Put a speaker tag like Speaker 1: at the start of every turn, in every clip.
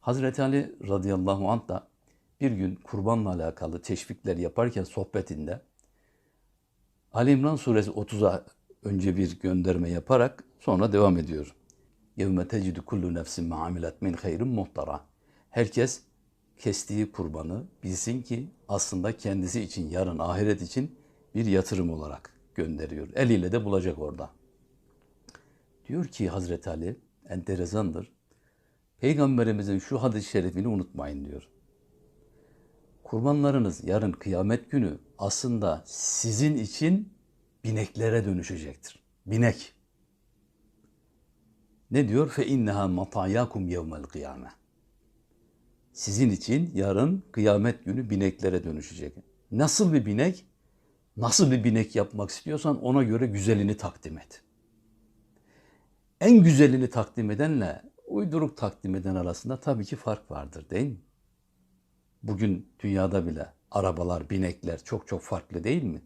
Speaker 1: Hazreti Ali radıyallahu anh da bir gün kurbanla alakalı teşvikler yaparken sohbetinde Ali İmran suresi 30'a önce bir gönderme yaparak sonra devam ediyor. يَوْمَ تَجِدُ كُلُّ نَفْسٍ مَا عَمِلَتْ مِنْ خَيْرٍ muhtara. Herkes kestiği kurbanı bilsin ki aslında kendisi için, yarın ahiret için bir yatırım olarak gönderiyor. Eliyle de bulacak orada. Diyor ki Hazreti Ali, enteresandır. Peygamberimizin şu hadis-i şerifini unutmayın diyor. Kurbanlarınız yarın kıyamet günü aslında sizin için bineklere dönüşecektir. Binek. Ne diyor? Fe inneha matayakum yevmel kıyame. Sizin için yarın kıyamet günü bineklere dönüşecek. Nasıl bir binek? Nasıl bir binek yapmak istiyorsan ona göre güzelini takdim et. En güzelini takdim edenle uyduruk takdim eden arasında tabii ki fark vardır değil mi? Bugün dünyada bile arabalar, binekler çok çok farklı değil mi?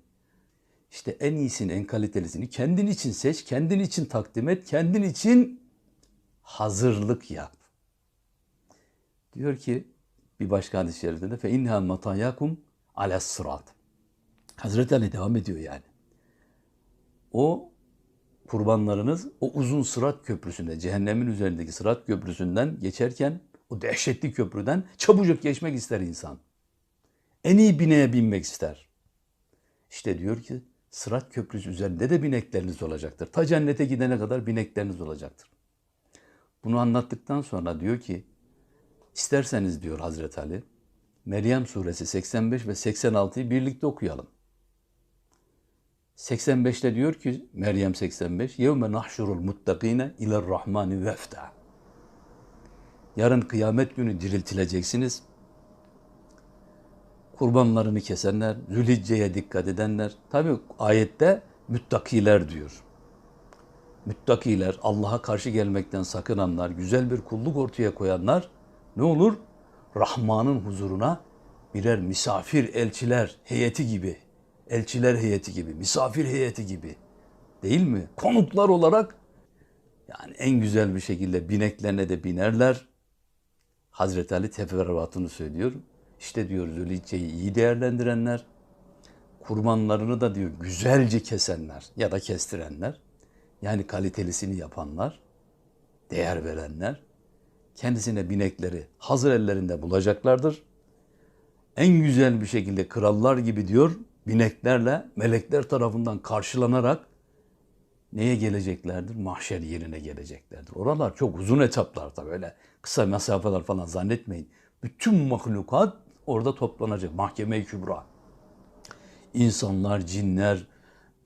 Speaker 1: İşte en iyisini, en kalitelisini kendin için seç, kendin için takdim et, kendin için hazırlık yap. Diyor ki bir başka hadis-i şerifte de fe inneha matayakum ala sırat. Hazreti Ali devam ediyor yani. O kurbanlarınız o uzun sırat köprüsünde, cehennemin üzerindeki sırat köprüsünden geçerken o dehşetli köprüden çabucak geçmek ister insan. En iyi bineğe binmek ister. İşte diyor ki sırat köprüsü üzerinde de binekleriniz olacaktır. Ta cennete gidene kadar binekleriniz olacaktır. Bunu anlattıktan sonra diyor ki isterseniz diyor Hazreti Ali Meryem suresi 85 ve 86'yı birlikte okuyalım. 85'te diyor ki Meryem 85 yevme nahşurul muttakine iler rahmani vefta. Yarın kıyamet günü diriltileceksiniz. Kurbanlarını kesenler, Zülhicce'ye dikkat edenler. Tabi ayette müttakiler diyor. Müttakiler, Allah'a karşı gelmekten sakınanlar, güzel bir kulluk ortaya koyanlar ne olur? Rahman'ın huzuruna birer misafir elçiler heyeti gibi, elçiler heyeti gibi, misafir heyeti gibi değil mi? Konuklar olarak yani en güzel bir şekilde bineklerine de binerler. Hazreti Ali teferruatını söylüyor. İşte diyor Zülhicce'yi iyi değerlendirenler, kurbanlarını da diyor güzelce kesenler ya da kestirenler, yani kalitelisini yapanlar, değer verenler, kendisine binekleri hazır ellerinde bulacaklardır. En güzel bir şekilde krallar gibi diyor, bineklerle melekler tarafından karşılanarak neye geleceklerdir? Mahşer yerine geleceklerdir. Oralar çok uzun etaplar tabii öyle kısa mesafeler falan zannetmeyin. Bütün mahlukat orada toplanacak. Mahkeme-i Kübra. İnsanlar, cinler,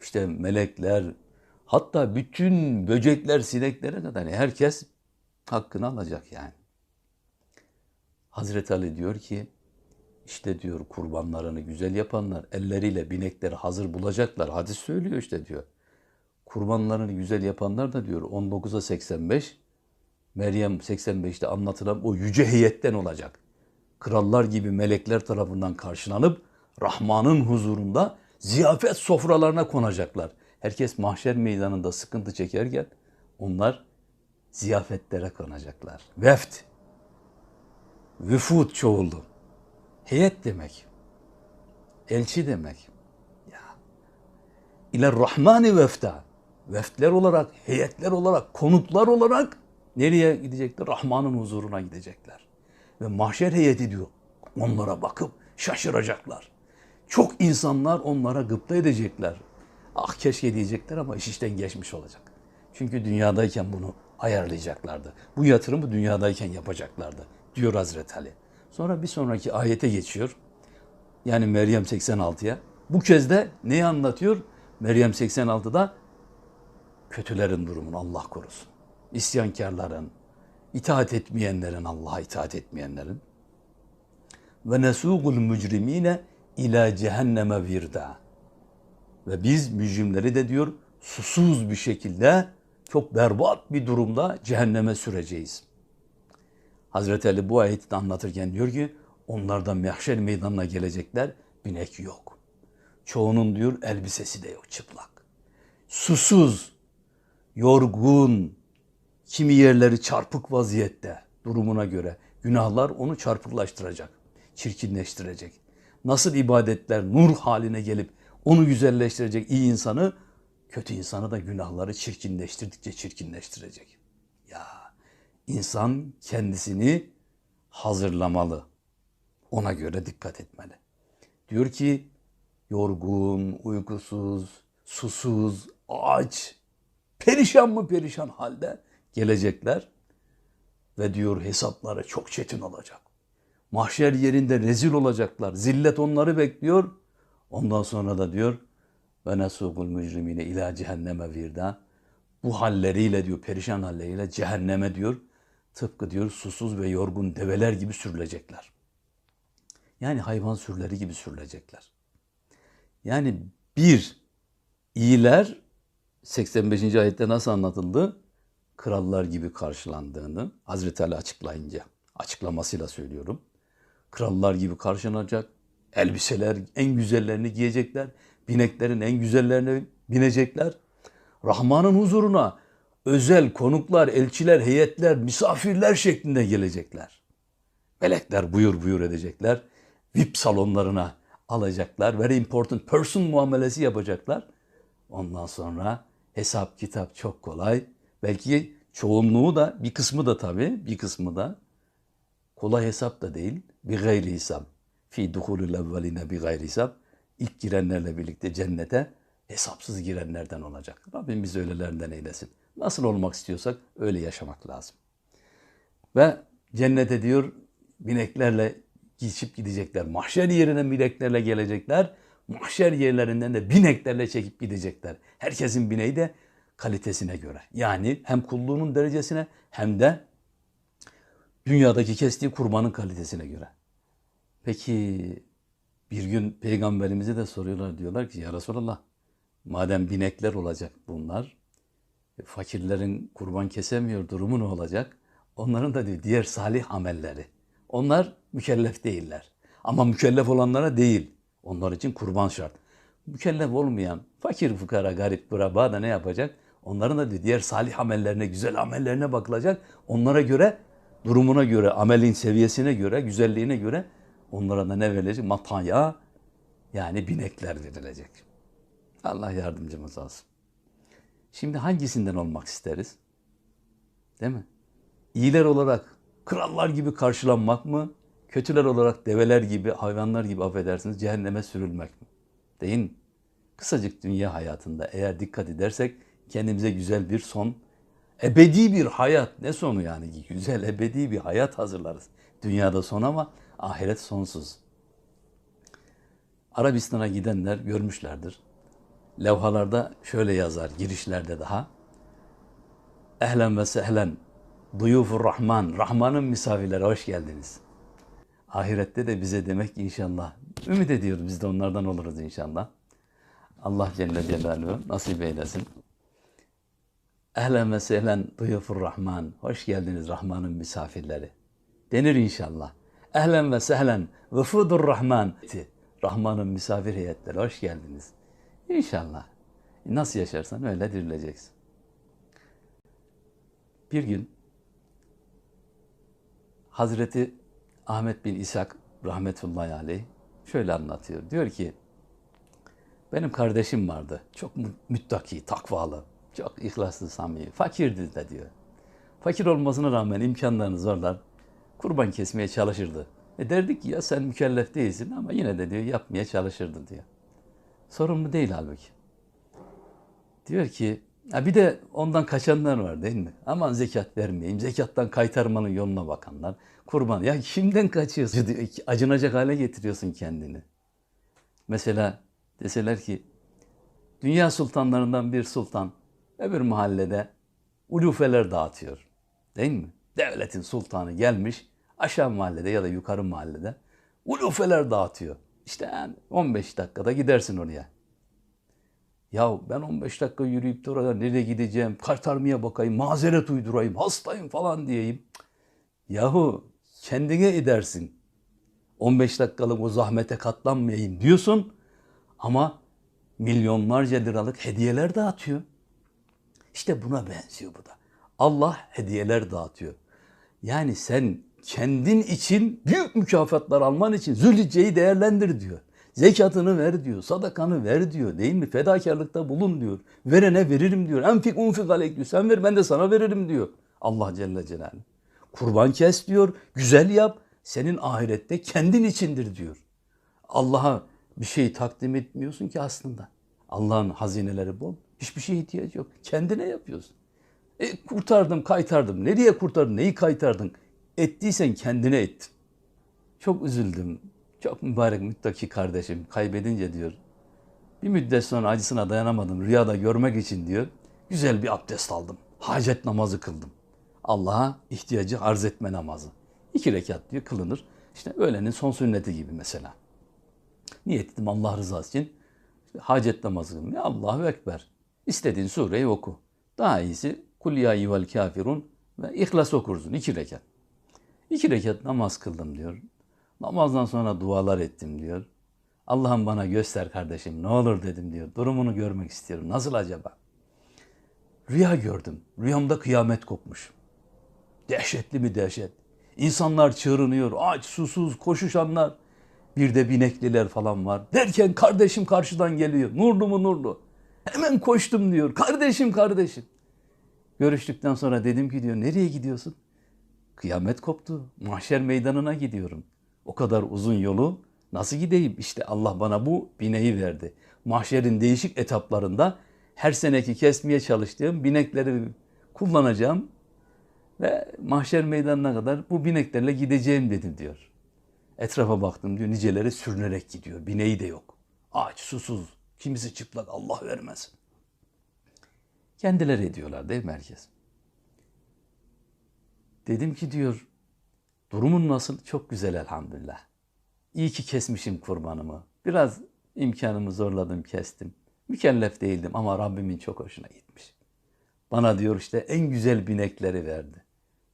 Speaker 1: işte melekler, hatta bütün böcekler, sineklere kadar herkes hakkını alacak yani. Hazreti Ali diyor ki, işte diyor kurbanlarını güzel yapanlar elleriyle binekleri hazır bulacaklar. Hadis söylüyor işte diyor. Kurbanlarını güzel yapanlar da diyor 19'a 85 Meryem 85'te anlatılan o yüce heyetten olacak. Krallar gibi melekler tarafından karşılanıp Rahman'ın huzurunda ziyafet sofralarına konacaklar. Herkes mahşer meydanında sıkıntı çekerken onlar ziyafetlere konacaklar. Veft, vüfut çoğuldu. Heyet demek. Elçi demek. Ya. İler Rahmani vefta. Veftler olarak, heyetler olarak, konuklar olarak nereye gidecekler? Rahman'ın huzuruna gidecekler. Ve mahşer heyeti diyor. Onlara bakıp şaşıracaklar. Çok insanlar onlara gıpta edecekler. Ah keşke diyecekler ama iş işten geçmiş olacak. Çünkü dünyadayken bunu ayarlayacaklardı. Bu yatırımı dünyadayken yapacaklardı diyor Hazreti Ali. Sonra bir sonraki ayete geçiyor. Yani Meryem 86'ya. Bu kez de neyi anlatıyor? Meryem 86'da kötülerin durumunu Allah korusun. İsyankarların, itaat etmeyenlerin, Allah'a itaat etmeyenlerin. Ve nesugul mücrimine ila cehenneme virda. Ve biz mücrimleri de diyor susuz bir şekilde çok berbat bir durumda cehenneme süreceğiz. Hazreti Ali bu ayeti anlatırken diyor ki onlardan mehşer meydanına gelecekler binek yok. Çoğunun diyor elbisesi de yok çıplak. Susuz, yorgun, kimi yerleri çarpık vaziyette durumuna göre. Günahlar onu çarpıklaştıracak, çirkinleştirecek. Nasıl ibadetler nur haline gelip onu güzelleştirecek iyi insanı, kötü insanı da günahları çirkinleştirdikçe çirkinleştirecek. Ya insan kendisini hazırlamalı. Ona göre dikkat etmeli. Diyor ki yorgun, uykusuz, susuz, aç, perişan mı perişan halde gelecekler ve diyor hesapları çok çetin olacak. Mahşer yerinde rezil olacaklar. Zillet onları bekliyor. Ondan sonra da diyor ve nesukul mücrimine ila cehenneme virda. Bu halleriyle diyor perişan halleriyle cehenneme diyor tıpkı diyor susuz ve yorgun develer gibi sürülecekler. Yani hayvan sürüleri gibi sürülecekler. Yani bir, iyiler 85. ayette nasıl anlatıldı? Krallar gibi karşılandığını Hazreti Ali açıklayınca, açıklamasıyla söylüyorum. Krallar gibi karşılanacak, elbiseler en güzellerini giyecekler, bineklerin en güzellerini binecekler. Rahman'ın huzuruna özel konuklar, elçiler, heyetler, misafirler şeklinde gelecekler. Melekler buyur buyur edecekler. VIP salonlarına alacaklar. Very important person muamelesi yapacaklar. Ondan sonra hesap kitap çok kolay. Belki çoğunluğu da bir kısmı da tabii bir kısmı da kolay hesap da değil. Bir gayri hesap. Fi duhulul evveline bir gayri hesap. İlk girenlerle birlikte cennete hesapsız girenlerden olacak. Rabbim bizi öylelerden eylesin. Nasıl olmak istiyorsak öyle yaşamak lazım. Ve cennete diyor bineklerle geçip gidecekler. Mahşer yerine bineklerle gelecekler. Mahşer yerlerinden de bineklerle çekip gidecekler. Herkesin bineği de kalitesine göre. Yani hem kulluğunun derecesine hem de dünyadaki kestiği kurbanın kalitesine göre. Peki bir gün peygamberimize de soruyorlar diyorlar ki ya Resulallah madem binekler olacak bunlar fakirlerin kurban kesemiyor durumu ne olacak? Onların da diyor diğer salih amelleri. Onlar mükellef değiller. Ama mükellef olanlara değil. Onlar için kurban şart. Mükellef olmayan fakir fukara garip buraba da ne yapacak? Onların da diğer salih amellerine, güzel amellerine bakılacak. Onlara göre, durumuna göre, amelin seviyesine göre, güzelliğine göre onlara da ne verilecek? Mataya yani binekler verilecek. Allah yardımcımız olsun. Şimdi hangisinden olmak isteriz? Değil mi? İyiler olarak krallar gibi karşılanmak mı? Kötüler olarak develer gibi, hayvanlar gibi affedersiniz cehenneme sürülmek mi? Değil mi? Kısacık dünya hayatında eğer dikkat edersek kendimize güzel bir son, ebedi bir hayat, ne sonu yani? Güzel, ebedi bir hayat hazırlarız. Dünyada son ama ahiret sonsuz. Arabistan'a gidenler görmüşlerdir. Levhalarda şöyle yazar girişlerde daha. Ehlen ve sehlen Duyufur Rahman, Rahman'ın misafirleri hoş geldiniz. Ahirette de bize demek inşallah. Ümit ediyoruz biz de onlardan oluruz inşallah. Allah Celle Celaluhu nasip eylesin. Ehlen ve sehlen Duyufur Rahman. Hoş geldiniz Rahman'ın misafirleri. Denir inşallah. Ehlen ve sehlen Vıfudur Rahman. Rahman'ın misafir heyetleri hoş geldiniz. İnşallah. Nasıl yaşarsan öyle dirileceksin. Bir gün Hazreti Ahmet bin İshak rahmetullahi aleyh şöyle anlatıyor. Diyor ki benim kardeşim vardı. Çok müttaki, takvalı, çok ihlaslı, samimi. Fakirdi de diyor. Fakir olmasına rağmen imkanlarını zorlar. Kurban kesmeye çalışırdı. E derdik ki ya sen mükellef değilsin ama yine de diyor yapmaya çalışırdı diyor. Sorumlu değil halbuki. Diyor ki ya bir de ondan kaçanlar var değil mi? Aman zekat vermeyeyim. Zekattan kaytarmanın yoluna bakanlar. Kurban. Ya kimden kaçıyorsun? Acınacak hale getiriyorsun kendini. Mesela deseler ki dünya sultanlarından bir sultan öbür mahallede ulufeler dağıtıyor. Değil mi? Devletin sultanı gelmiş aşağı mahallede ya da yukarı mahallede ulufeler dağıtıyor. İşte yani 15 dakikada gidersin oraya. Ya ben 15 dakika yürüyüp de orada nereye gideceğim, kartarmaya bakayım, mazeret uydurayım, hastayım falan diyeyim. Yahu kendine edersin. 15 dakikalık o zahmete katlanmayayım diyorsun ama milyonlarca liralık hediyeler dağıtıyor. İşte buna benziyor bu da. Allah hediyeler dağıtıyor. Yani sen kendin için büyük mükafatlar alman için Zülhicce'yi değerlendir diyor. Zekatını ver diyor, sadakanı ver diyor değil mi? Fedakarlıkta bulun diyor. Verene veririm diyor. Enfik unfik aleyk diyor. Sen ver ben de sana veririm diyor. Allah Celle Celaluhu. Kurban kes diyor, güzel yap. Senin ahirette kendin içindir diyor. Allah'a bir şey takdim etmiyorsun ki aslında. Allah'ın hazineleri bol. Hiçbir şeye ihtiyacı yok. Kendine yapıyorsun. E, kurtardım, kaytardım. Nereye kurtardın, neyi kaytardın? Ettiysen kendine ettin. Çok üzüldüm. Çok mübarek müttaki kardeşim kaybedince diyor. Bir müddet sonra acısına dayanamadım. Rüyada görmek için diyor. Güzel bir abdest aldım. Hacet namazı kıldım. Allah'a ihtiyacı arz etme namazı. İki rekat diyor kılınır. İşte öğlenin son sünneti gibi mesela. Niyet ettim Allah rızası için. İşte hacet namazı kıldım. Ya Allahu Ekber. İstediğin sureyi oku. Daha iyisi Kul ya kafirun ve İhlas okursun. iki rekat. İki rekat namaz kıldım diyor. Namazdan sonra dualar ettim diyor. Allah'ım bana göster kardeşim ne olur dedim diyor. Durumunu görmek istiyorum. Nasıl acaba? Rüya gördüm. Rüyamda kıyamet kopmuş. Dehşetli mi dehşet. İnsanlar çığırınıyor. Aç, susuz, koşuşanlar. Bir de binekliler falan var. Derken kardeşim karşıdan geliyor. Nurlu mu nurlu. Hemen koştum diyor. Kardeşim kardeşim. Görüştükten sonra dedim ki diyor nereye gidiyorsun? Kıyamet koptu. Mahşer meydanına gidiyorum. O kadar uzun yolu nasıl gideyim? İşte Allah bana bu bineği verdi. Mahşerin değişik etaplarında her seneki kesmeye çalıştığım binekleri kullanacağım ve mahşer meydanına kadar bu bineklerle gideceğim dedim diyor. Etrafa baktım diyor niceleri sürünerek gidiyor. Bineği de yok. Aç, susuz, kimisi çıplak Allah vermez. Kendileri ediyorlar değil mi herkes? Dedim ki diyor durumun nasıl? Çok güzel elhamdülillah. İyi ki kesmişim kurbanımı. Biraz imkanımı zorladım kestim. Mükellef değildim ama Rabbimin çok hoşuna gitmiş. Bana diyor işte en güzel binekleri verdi.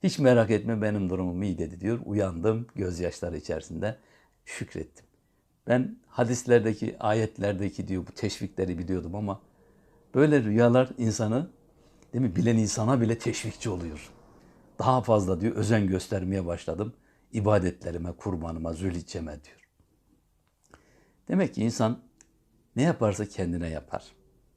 Speaker 1: Hiç merak etme benim durumum iyi dedi diyor. Uyandım gözyaşları içerisinde şükrettim. Ben hadislerdeki, ayetlerdeki diyor bu teşvikleri biliyordum ama böyle rüyalar insanı değil mi bilen insana bile teşvikçi oluyor. Daha fazla diyor özen göstermeye başladım. ibadetlerime, kurbanıma, zülhicceme diyor. Demek ki insan ne yaparsa kendine yapar.